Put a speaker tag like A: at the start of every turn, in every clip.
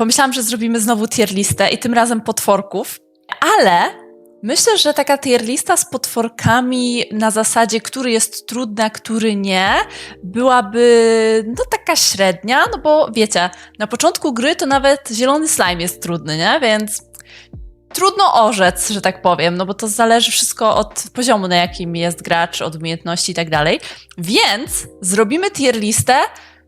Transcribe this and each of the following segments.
A: pomyślałam, że zrobimy znowu tier listę i tym razem potworków, ale myślę, że taka tier lista z potworkami na zasadzie, który jest trudny, a który nie, byłaby no taka średnia, no bo wiecie, na początku gry to nawet zielony slime jest trudny, nie? Więc trudno orzec, że tak powiem, no bo to zależy wszystko od poziomu, na jakim jest gracz, od umiejętności i tak dalej. Więc zrobimy tier listę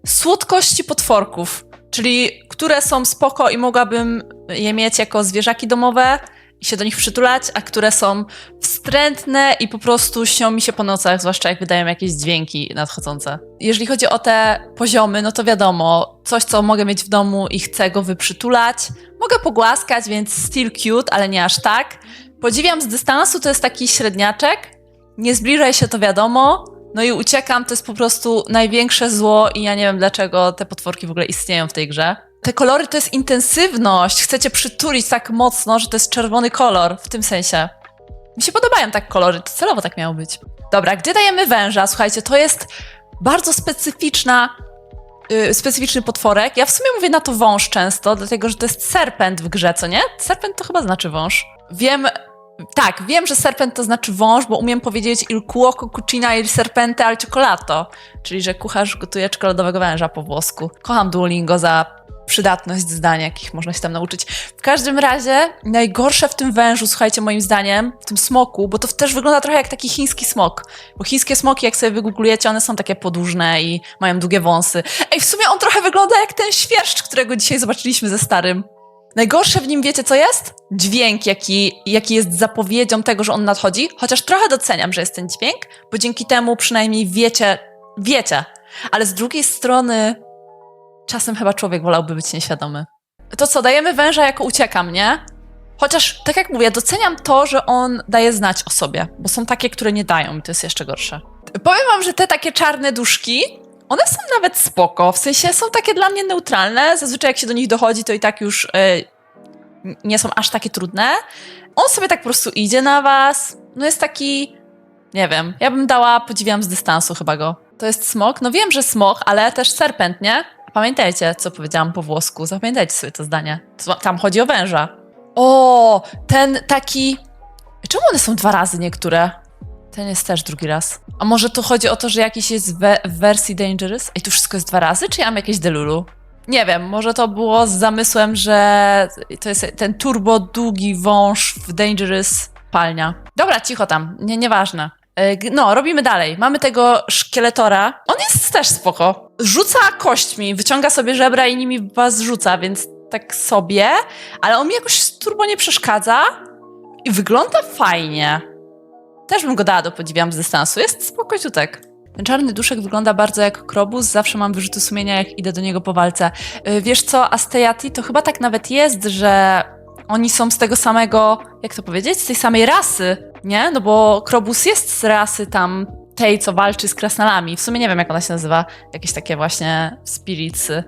A: słodkości potworków, czyli które są spoko i mogłabym je mieć jako zwierzaki domowe i się do nich przytulać, a które są wstrętne i po prostu śnią mi się po nocach, zwłaszcza jak wydają jakieś dźwięki nadchodzące. Jeżeli chodzi o te poziomy, no to wiadomo, coś co mogę mieć w domu i chcę go wyprzytulać, mogę pogłaskać, więc still cute, ale nie aż tak. Podziwiam z dystansu, to jest taki średniaczek, nie zbliżaj się, to wiadomo, no i uciekam, to jest po prostu największe zło i ja nie wiem dlaczego te potworki w ogóle istnieją w tej grze. Te kolory to jest intensywność, chcecie przytulić tak mocno, że to jest czerwony kolor, w tym sensie. Mi się podobają tak kolory, to celowo tak miało być. Dobra, gdzie dajemy węża? Słuchajcie, to jest bardzo specyficzna, yy, specyficzny potworek. Ja w sumie mówię na to wąż często, dlatego że to jest serpent w grze, co nie? Serpent to chyba znaczy wąż. Wiem, tak, wiem, że serpent to znaczy wąż, bo umiem powiedzieć il cuoco cucina il serpente al cioccolato, czyli że kucharz gotuje czekoladowego węża po włosku. Kocham Duolingo za przydatność zdań, jakich można się tam nauczyć. W każdym razie najgorsze w tym wężu, słuchajcie, moim zdaniem, w tym smoku, bo to też wygląda trochę jak taki chiński smok. Bo chińskie smoki, jak sobie wygooglujecie, one są takie podłużne i mają długie wąsy. Ej, w sumie on trochę wygląda jak ten świerszcz, którego dzisiaj zobaczyliśmy ze starym. Najgorsze w nim wiecie co jest? Dźwięk, jaki, jaki jest zapowiedzią tego, że on nadchodzi. Chociaż trochę doceniam, że jest ten dźwięk, bo dzięki temu przynajmniej wiecie, wiecie. Ale z drugiej strony, czasem chyba człowiek wolałby być nieświadomy. To co, dajemy węża jako uciekam, nie? Chociaż, tak jak mówię, doceniam to, że on daje znać o sobie, bo są takie, które nie dają i to jest jeszcze gorsze. Powiem wam, że te takie czarne duszki, one są nawet spoko, w sensie są takie dla mnie neutralne. Zazwyczaj jak się do nich dochodzi, to i tak już y, nie są aż takie trudne. On sobie tak po prostu idzie na was. No jest taki, nie wiem, ja bym dała, podziwiam z dystansu chyba go. To jest smok? No wiem, że smok, ale też serpent, nie? Pamiętajcie, co powiedziałam po włosku. Zapamiętajcie sobie to zdanie. To- Tam chodzi o węża. O, ten taki... Czemu one są dwa razy niektóre? Ten jest też drugi raz. A może tu chodzi o to, że jakiś jest we w wersji Dangerous? Ej, tu wszystko jest dwa razy, czy ja mam jakieś delulu? Nie wiem, może to było z zamysłem, że to jest ten turbo długi wąż w Dangerous palnia. Dobra, cicho tam, nie, nieważne. E, No, robimy dalej. Mamy tego szkieletora. On jest też spoko. Rzuca kośćmi, wyciąga sobie żebra i nimi was rzuca, więc tak sobie, ale on mi jakoś turbo nie przeszkadza i wygląda fajnie. Też bym go dała do podziwiam z dystansu. Jest spokojciutek. Ten czarny duszek wygląda bardzo jak krobus. Zawsze mam wyrzuty sumienia, jak idę do niego po walce. Yy, Wiesz co, Astejati, to chyba tak nawet jest, że oni są z tego samego, jak to powiedzieć, z tej samej rasy, nie? No bo krobus jest z rasy tam tej, co walczy z krasnalami. W sumie nie wiem, jak ona się nazywa. Jakieś takie właśnie spiritsy.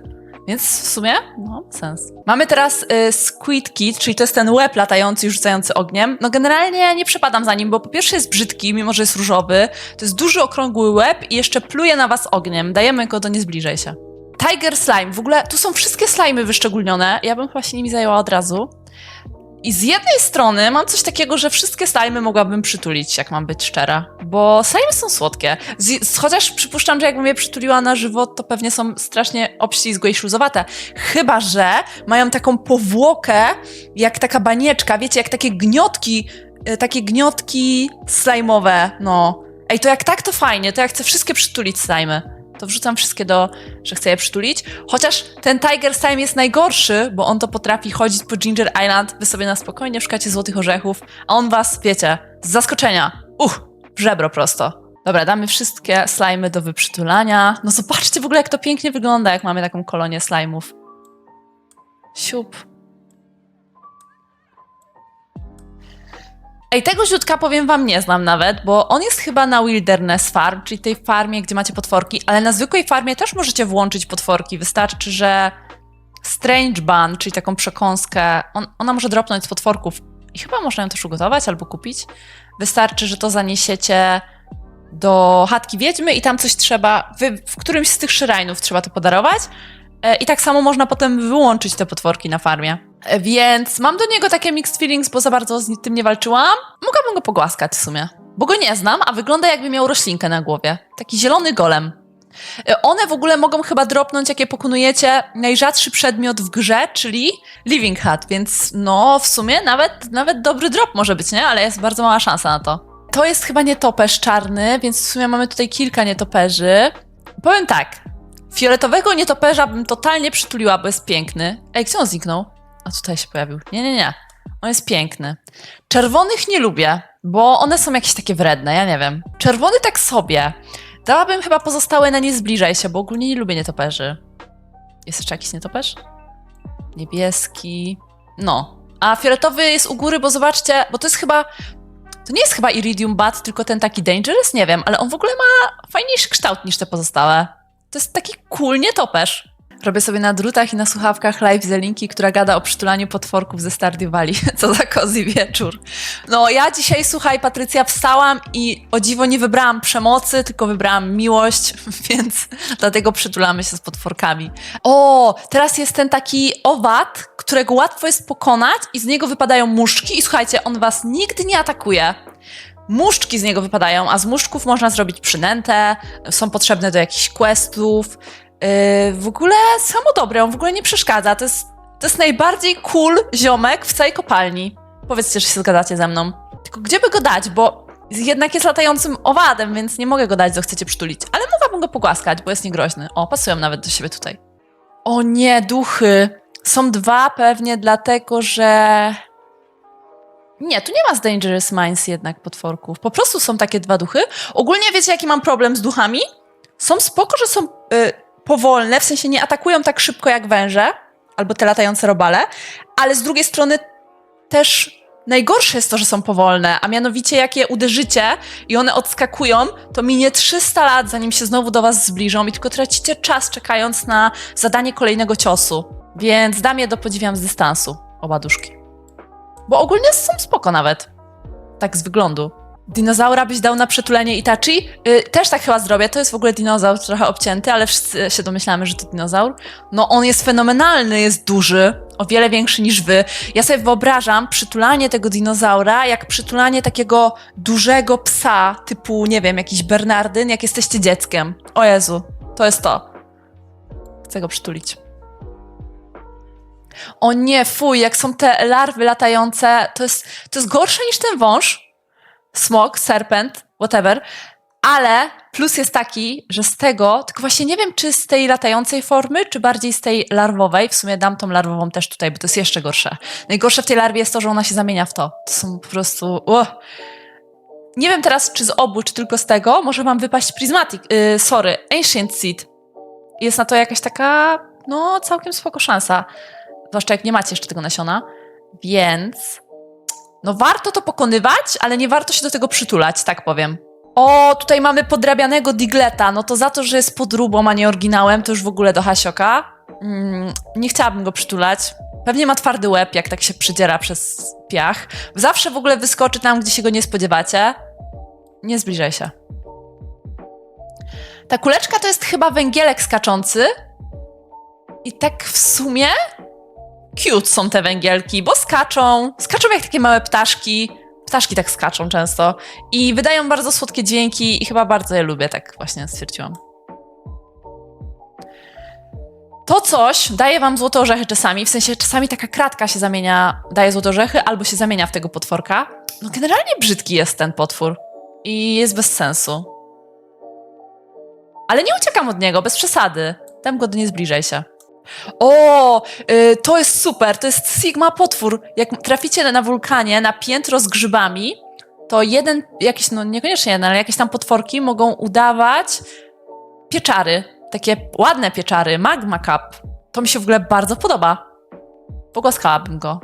A: Więc w sumie, no, sens. Mamy teraz y, Squid Kid, czyli to jest ten łeb latający i rzucający ogniem. No generalnie nie przepadam za nim, bo po pierwsze jest brzydki, mimo że jest różowy. To jest duży, okrągły łeb i jeszcze pluje na was ogniem. Dajemy go do nie zbliżaj się. Tiger Slime. W ogóle tu są wszystkie slimy wyszczególnione. Ja bym chyba się nimi zajęła od razu. I z jednej strony mam coś takiego, że wszystkie slimy mogłabym przytulić, jak mam być szczera, bo slimy są słodkie. Z, chociaż przypuszczam, że jakbym je przytuliła na żywo, to pewnie są strasznie obślizgłe i śluzowate. Chyba, że mają taką powłokę, jak taka banieczka, wiecie, jak takie gniotki, e, takie gniotki slajmowe, no. Ej, to jak tak, to fajnie, to ja chcę wszystkie przytulić slimy. To wrzucam wszystkie do, że chcę je przytulić. Chociaż ten Tiger Slime jest najgorszy, bo on to potrafi chodzić po Ginger Island, wy sobie na spokojnie szukacie złotych orzechów, a on was, wiecie, z zaskoczenia, uch, w żebro prosto. Dobra, damy wszystkie slimy do wyprzytulania. No zobaczcie w ogóle, jak to pięknie wygląda, jak mamy taką kolonię slime'ów. Siup. Ej, tego ziutka powiem wam nie znam nawet, bo on jest chyba na Wilderness Farm, czyli tej farmie, gdzie macie potworki, ale na zwykłej farmie też możecie włączyć potworki. Wystarczy, że Strange Bun, czyli taką przekąskę, on, ona może dropnąć z potworków i chyba można ją też ugotować albo kupić. Wystarczy, że to zaniesiecie do chatki wiedźmy i tam coś trzeba, wy, w którymś z tych szyrajnów trzeba to podarować. E, I tak samo można potem wyłączyć te potworki na farmie. E, Więc mam do niego takie mixed feelings, bo za bardzo z tym nie walczyłam. Mogłabym go pogłaskać w sumie. Bo go nie znam, a wygląda jakby miał roślinkę na głowie. Taki zielony golem. E, One w ogóle mogą chyba dropnąć, jak je pokonujecie, najrzadszy przedmiot w grze, czyli Living Hut, więc no w sumie nawet, nawet dobry drop może być, nie? Ale jest bardzo mała szansa na to. To jest chyba nietoperz czarny, więc w sumie mamy tutaj kilka nietoperzy. Powiem tak, fioletowego nietoperza bym totalnie przytuliła, bo jest piękny. Ej, gdzie on zniknął? A tutaj się pojawił. Nie, nie, nie. On jest piękny. Czerwonych nie lubię, bo one są jakieś takie wredne, ja nie wiem. Czerwony tak sobie. Dałabym chyba pozostałe na nie zbliżaj się, bo ogólnie nie lubię nietoperzy. Jest jeszcze jakiś nietoperz? Niebieski. No. A fioletowy jest u góry, bo zobaczcie, bo to jest chyba. To nie jest chyba Iridium Bat, tylko ten taki Dangerous? Nie wiem, ale on w ogóle ma fajniejszy kształt niż te pozostałe. To jest taki cool nietoperz. Robię sobie na drutach i na słuchawkach live Zelinki, która gada o przytulaniu potworków ze Stardew Valley. Co za cozy wieczór. No ja dzisiaj, słuchaj, Patrycja, wstałam i o dziwo nie wybrałam przemocy, tylko wybrałam miłość, więc dlatego przytulamy się z potworkami. O, teraz jest ten taki owad, którego łatwo jest pokonać i z niego wypadają muszki i słuchajcie, on was nigdy nie atakuje. Muszczki z niego wypadają, a z muszczków można zrobić przynętę, są potrzebne do jakichś questów. Yy, w ogóle samo dobre, on w ogóle nie przeszkadza. To jest, to jest najbardziej cool ziomek w całej kopalni. Powiedzcie, że się zgadzacie ze mną. Tylko gdzie by go dać, bo jednak jest latającym owadem, więc nie mogę go dać, co chcecie przytulić. Ale mogłabym go pogłaskać, bo jest niegroźny. O, pasują nawet do siebie tutaj. O nie, duchy. Są dwa pewnie dlatego, że... Nie, tu nie ma z Dangerous Minds jednak potworków. Po prostu są takie dwa duchy. Ogólnie wiecie, jaki mam problem z duchami? Są spoko, że są y, powolne, w sensie nie atakują tak szybko jak węże, albo te latające robale, ale z drugiej strony też najgorsze jest to, że są powolne, a mianowicie jak je uderzycie i one odskakują, to minie 300 lat, zanim się znowu do was zbliżą i tylko tracicie czas czekając na zadanie kolejnego ciosu. Więc dam je do podziwiam z dystansu, oba duszki. Bo ogólnie są spoko nawet. Tak z wyglądu. Dinozaura byś dał na przytulenie Itachi? Yy, też tak chyba zrobię. To jest w ogóle dinozaur trochę obcięty, ale wszyscy się domyślamy, że to dinozaur. No on jest fenomenalny, jest duży, o wiele większy niż wy. Ja sobie wyobrażam przytulanie tego dinozaura jak przytulanie takiego dużego psa, typu, nie wiem, jakiś Bernardyn, jak jesteście dzieckiem. O Jezu, to jest to. Chcę go przytulić. O nie, fuj, jak są te larwy latające, to jest, to jest gorsze niż ten wąż. Smok, serpent, whatever. Ale plus jest taki, że z tego, tylko właśnie nie wiem, czy z tej latającej formy, czy bardziej z tej larwowej. W sumie dam tą larwową też tutaj, bo to jest jeszcze gorsze. Najgorsze w tej larwie jest to, że ona się zamienia w to. To są po prostu. Uh. Nie wiem teraz, czy z obu, czy tylko z tego. Może wam wypaść Prismatic. Yy, sorry, Ancient Seed. Jest na to jakaś taka, no, całkiem spoko szansa. Zwłaszcza jak nie macie jeszcze tego nasiona. Więc. No, warto to pokonywać, ale nie warto się do tego przytulać, tak powiem. O, tutaj mamy podrabianego Digleta. No to za to, że jest podróbą, a nie oryginałem, to już w ogóle do Hasioka. Mm, nie chciałabym go przytulać. Pewnie ma twardy łeb, jak tak się przydziera przez piach. Zawsze w ogóle wyskoczy tam, gdzie się go nie spodziewacie. Nie zbliżaj się. Ta kuleczka to jest chyba węgielek skaczący. I tak w sumie cute są te węgielki, bo skaczą. Skaczą jak takie małe ptaszki. Ptaszki tak skaczą często. I wydają bardzo słodkie dźwięki i chyba bardzo je lubię, tak właśnie stwierdziłam. To coś daje wam złote orzechy czasami, w sensie czasami taka kratka się zamienia, daje złote orzechy, albo się zamienia w tego potworka. No generalnie brzydki jest ten potwór i jest bez sensu. Ale nie uciekam od niego, bez przesady. Tam go nie zbliżaj się. O, y, to jest super, to jest Sigma potwór. Jak traficie na wulkanie, na piętro z grzybami, to jeden, jakiś, no niekoniecznie jeden, ale jakieś tam potworki mogą udawać pieczary. Takie ładne pieczary, magma cup. To mi się w ogóle bardzo podoba. Pogłaskałabym go.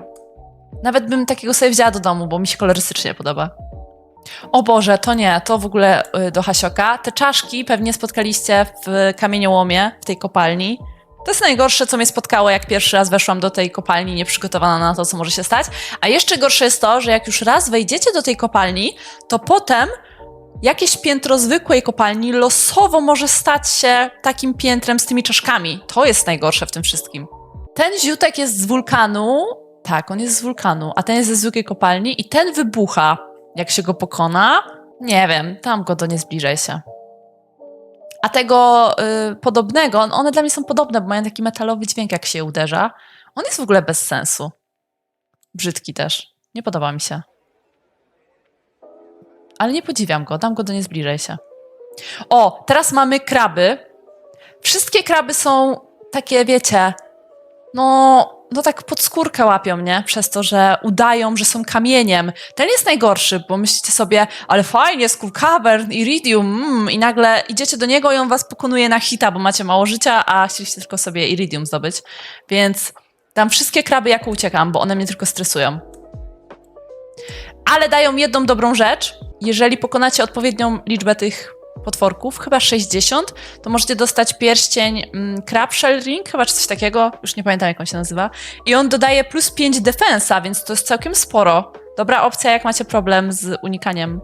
A: Nawet bym takiego sobie wzięła do domu, bo mi się kolorystycznie podoba. O Boże, to nie, to w ogóle y, do Hasioka. Te czaszki pewnie spotkaliście w kamieniołomie, w tej kopalni. To jest najgorsze, co mnie spotkało, jak pierwszy raz weszłam do tej kopalni nieprzygotowana na to, co może się stać. A jeszcze gorsze jest to, że jak już raz wejdziecie do tej kopalni, to potem jakieś piętro zwykłej kopalni losowo może stać się takim piętrem z tymi czaszkami. To jest najgorsze w tym wszystkim. Ten ziutek jest z wulkanu. Tak, on jest z wulkanu, a ten jest ze zwykłej kopalni i ten wybucha, jak się go pokona. Nie wiem, tam go do nie zbliżaj się. A tego y, podobnego, on- one dla mnie są podobne, bo mają taki metalowy dźwięk, jak się uderza. On jest w ogóle bez sensu. Brzydki też. Nie podoba mi się. Ale nie podziwiam go, dam go do nie się. O, teraz mamy kraby. Wszystkie kraby są takie, wiecie, no, no tak pod skórkę łapią, nie? Przez to, że udają, że są kamieniem. Ten jest najgorszy, bo myślicie sobie, ale fajnie, Skull Cavern, Iridium, mm, i nagle idziecie do niego i on was pokonuje na hita, bo macie mało życia, a chcieliście tylko sobie Iridium zdobyć. Więc tam wszystkie kraby jako uciekam, bo one mnie tylko stresują. Ale dają jedną dobrą rzecz. Jeżeli pokonacie odpowiednią liczbę tych potworków, chyba 60, to możecie dostać pierścień mm, Crab Shell Ring, chyba czy coś takiego, już nie pamiętam jak on się nazywa. I on dodaje plus 5 defensa, więc to jest całkiem sporo. Dobra opcja, jak macie problem z unikaniem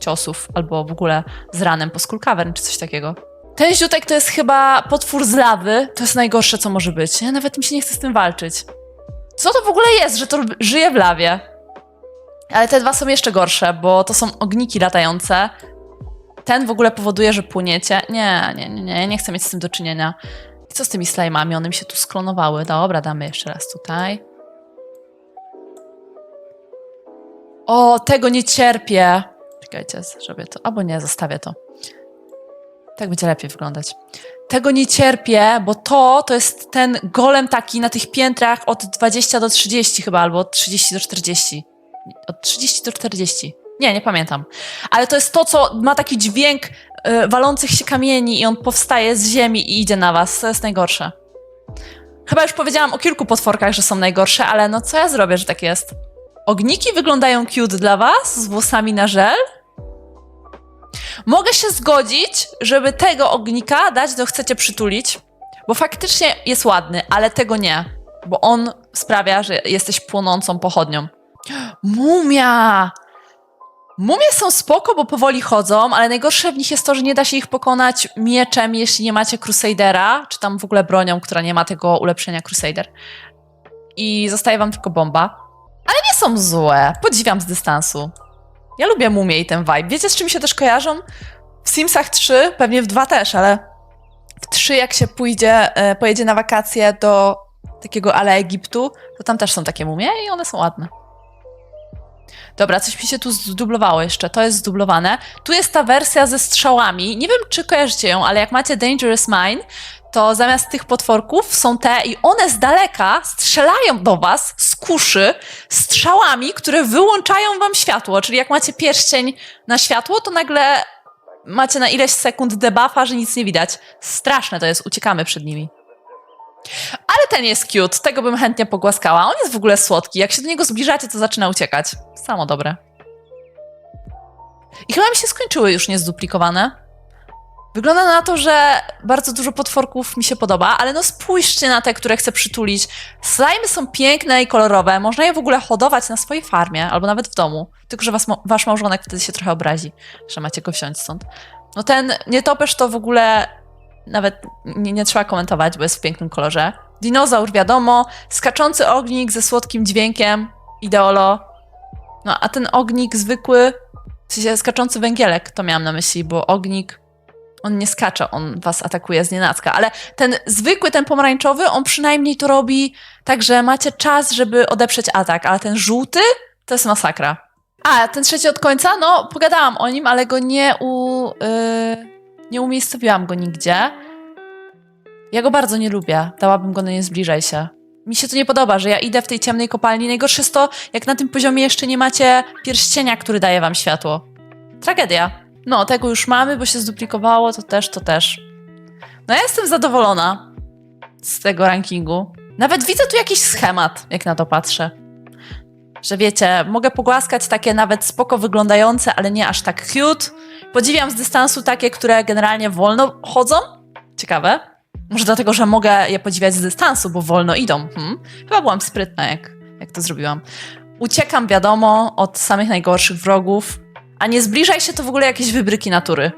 A: ciosów albo w ogóle z ranem po Skull Cavern czy coś takiego. Ten ziutek to jest chyba potwór z lawy. To jest najgorsze, co może być. Ja nawet mi się nie chce z tym walczyć. Co to w ogóle jest, że to żyje w lawie? Ale te dwa są jeszcze gorsze, bo to są ogniki latające. Ten w ogóle powoduje, że płyniecie. Nie, nie, nie, nie, nie chcę mieć z tym do czynienia. I co z tymi slajmami? One mi się tu sklonowały. Dobra, damy jeszcze raz tutaj. O, tego nie cierpię. Czekajcie, zrobię to. Albo nie, zostawię to. Tak będzie lepiej wyglądać. Tego nie cierpię, bo to, to jest ten golem taki na tych piętrach od 20 do 30 chyba, albo od 30 do 40. Od 30 do 40. Nie, nie pamiętam. Ale to jest to, co ma taki dźwięk y, walących się kamieni i on powstaje z ziemi i idzie na was. To jest najgorsze. Chyba już powiedziałam o kilku potworkach, że są najgorsze, ale no co ja zrobię, że tak jest? Ogniki wyglądają cute dla was, z włosami na żel? Mogę się zgodzić, żeby tego ognika dać, do chcecie przytulić, bo faktycznie jest ładny, ale tego nie, bo on sprawia, że jesteś płonącą pochodnią. Mumia! Mumie są spoko, bo powoli chodzą, ale najgorsze w nich jest to, że nie da się ich pokonać mieczem, jeśli nie macie Crusadera, czy tam w ogóle bronią, która nie ma tego ulepszenia Crusader. I zostaje wam tylko bomba. Ale nie są złe, podziwiam z dystansu. Ja lubię mumie i ten vibe. Wiecie, z czym się też kojarzą? W Simsach 3, pewnie w 2 też, ale w 3 jak się pójdzie, e, pojedzie na wakacje do takiego ale Egiptu, to tam też są takie mumie i one są ładne. Dobra, coś mi się tu zdublowało jeszcze. To jest zdublowane. Tu jest ta wersja ze strzałami. Nie wiem, czy kojarzycie ją, ale jak macie Dangerous Mine, to zamiast tych potworków są te i one z daleka strzelają do was z kuszy strzałami, które wyłączają wam światło. Czyli jak macie pierścień na światło, to nagle macie na ileś sekund debuffa, że nic nie widać. Straszne to jest, uciekamy przed nimi. Ale ten jest cute, tego bym chętnie pogłaskała. On jest w ogóle słodki. Jak się do niego zbliżacie, to zaczyna uciekać. Samo dobre. I chyba mi się skończyły już niezduplikowane. Wygląda na to, że bardzo dużo potworków mi się podoba, ale no spójrzcie na te, które chcę przytulić. Slajmy są piękne i kolorowe. Można je w ogóle hodować na swojej farmie albo nawet w domu. Tylko, że was, wasz małżonek wtedy się trochę obrazi, że macie go wziąć stąd. No ten nietoperz to w ogóle nawet nie, nie trzeba komentować, bo jest w pięknym kolorze. Dinozaur wiadomo, skaczący ognik ze słodkim dźwiękiem, ideolo. No a ten ognik zwykły, w sensie skaczący węgielek, to miałam na myśli, bo ognik, on nie skacze, on was atakuje z nienacka, ale ten zwykły, ten pomarańczowy, on przynajmniej to robi tak, że macie czas, żeby odeprzeć atak, ale ten żółty to jest masakra. A, ten trzeci od końca, no pogadałam o nim, ale go nie u... Yy nie umiejscowiłam go nigdzie. Ja go bardzo nie lubię. Dałabym go na nie zbliżaj się. Mi się to nie podoba, że ja idę w tej ciemnej kopalni. Najgorsze jest to, jak na tym poziomie jeszcze nie macie pierścienia, który daje wam światło. Tragedia. No, tego już mamy, bo się zduplikowało, to też, to też. No ja jestem zadowolona z tego rankingu. Nawet widzę tu jakiś schemat, jak na to patrzę. Że wiecie, mogę pogłaskać takie nawet spoko wyglądające, ale nie aż tak cute. Podziwiam z dystansu takie, które generalnie wolno chodzą. Ciekawe. Może dlatego, że mogę je podziwiać z dystansu, bo wolno idą. Hmm? Chyba byłam sprytna, jak, jak to zrobiłam. Uciekam, wiadomo, od samych najgorszych wrogów, A nie zbliżaj się to w ogóle jakieś wybryki natury.